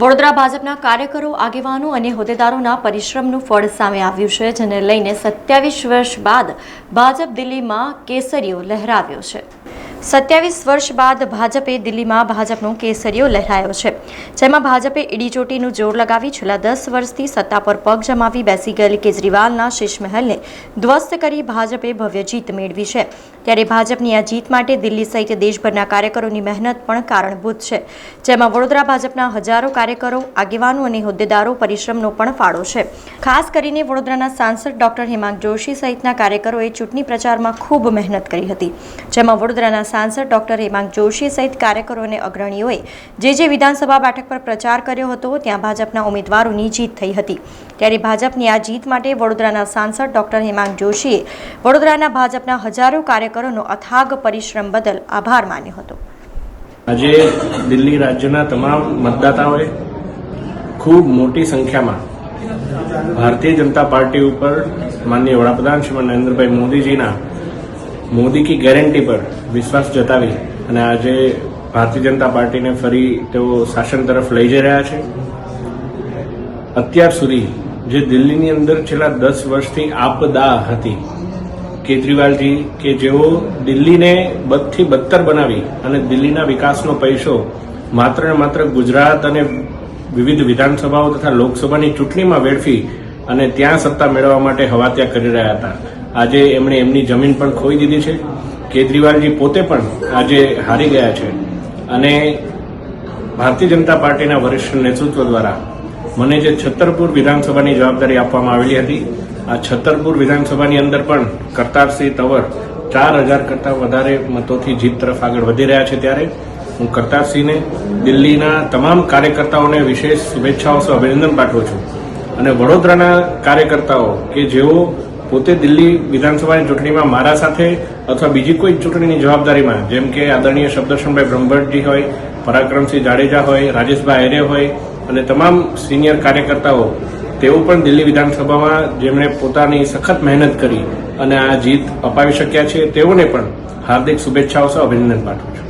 વડોદરા ભાજપના કાર્યકરો, આગેવાનો અને હોદ્દેદારોના પરિશ્રમનું ફળ સામે આવ્યું છે, જેને લઈને સત્યાવીસ વર્ષ બાદ ભાજપ દિલ્હીમાં કેસરીઓ લહેરાવ્યો છે. સત્યાવીસ વર્ષ બાદ ભાજપે દિલ્હીમાં ભાજપનો કેસરીયો લહેરાયો છે, જેમાં ભાજપે ઇડીચોટીનું જોર લગાવી છેલ્લા દસ વર્ષથી સત્તા પર પગ જમાવી બેસી ગયેલી કેજરીવાલના શીશમહેલને ધ્વસ્ત કરી ભાજપે ભવ્ય જીત મેળવી છે. ત્યારે ભાજપની આ જીત માટે દિલ્હી સહિત દેશભરના કાર્યકરોની મહેનત પણ કારણભૂત છે, જેમાં વડોદરા ભાજપના હજારો કાર્યકરો, આગેવાનો અને હોદ્દેદારો પરિશ્રમનો પણ ફાળો છે. ખાસ કરીને વડોદરાના સાંસદ ડોક્ટર હેમાંગ જોશી સહિતના કાર્યકરોએ ચૂંટણી પ્રચારમાં ખૂબ મહેનત કરી હતી, જેમાં વડોદરાના સાંસદ ડોક્ટર હેમાંગ જોશી સહિત કાર્યકરો અને અગ્રણીઓએ જે જે વિધાનસભા બેઠક પર પ્રચાર કર્યો હતો, ત્યાં ભાજપના ઉમેદવારોની જીત થઈ હતી. ત્યારે ભાજપની આ જીત માટે વડોદરાના સાંસદ ડોક્ટર હેમાંગ જોશીએ વડોદરાના ભાજપના હજારો કાર્યકરોનો અથાગ પરિશ્રમ બદલ આભાર માન્યો હતો. આજે દિલ્હી રાજ્યના તમામ મતદાતાઓએ ખૂબ મોટી સંખ્યામાં ભારતીય જનતા પાર્ટી ઉપર માનનીય વડાપ્રધાન શ્રી નરેન્દ્રભાઈ મોદીજીના મોદી કી ગેરંટી પર વિશ્વાસ જતાવી અને આજે ભારતીય જનતા પાર્ટીને ફરી તેઓ શાસન તરફ લઈ જઈ રહ્યા છે. અત્યાર સુધી જે દિલ્હીની અંદર છેલ્લા દસ વર્ષથી આપદા હતી, કેજરીવાલજી કે જેઓ દિલ્હીને બદથી બદતર બનાવી અને દિલ્હીના વિકાસનો પૈસો માત્ર ને માત્ર ગુજરાત અને વિવિધ વિધાનસભાઓ તથા લોકસભાની ચૂંટણીમાં વેડફી અને ત્યાં સત્તા મેળવવા માટે હવાત્યા કરી રહ્યા હતા. આજે એમણે એમની જમીન પણ ખોઈ દીધી છે. કેજરીવાલજી પોતે પણ આજે હારી ગયા છે. અને ભારતીય જનતા પાર્ટીના વરિષ્ઠ નેતૃત્વ દ્વારા મને જે છત્તરપુર વિધાનસભાની જવાબદારી આપવામાં આવેલી હતી, આ છત્તરપુર વિધાનસભાની અંદર પણ કરતારસિંહ તંવર ચાર હજાર કરતાં વધારે મતોથી જીત તરફ આગળ વધી રહ્યા છે ત્યારે હું કરતારસિંહને દિલ્હીના તમામ કાર્યકર્તાઓને વિશેષ શુભેચ્છાઓ અભિનંદન પાઠવું છું. અને વડોદરાના કાર્યકર્તાઓ કે જેઓ પોતે દિલ્હી વિધાનસભાની ચૂંટણીમાં મારા સાથે અથવા બીજી કોઈ ચૂંટણીની જવાબદારીમાં, જેમ કે આદરણીય શબ્દર્શનભાઈ બ્રહ્મભટ્ટજી હોય, પરાક્રમસિંહ જાડેજા હોય, રાજેશભાઈ આર્ય હોય અને તમામ સિનિયર કાર્યકર્તાઓ, તેઓ પણ દિલ્હી વિધાનસભામાં જેમણે પોતાની સખત મહેનત કરી અને આ જીત અપાવી શક્યા છે, તેઓને પણ હાર્દિક શુભેચ્છાઓ સહ અભિનંદન પાઠવું છું.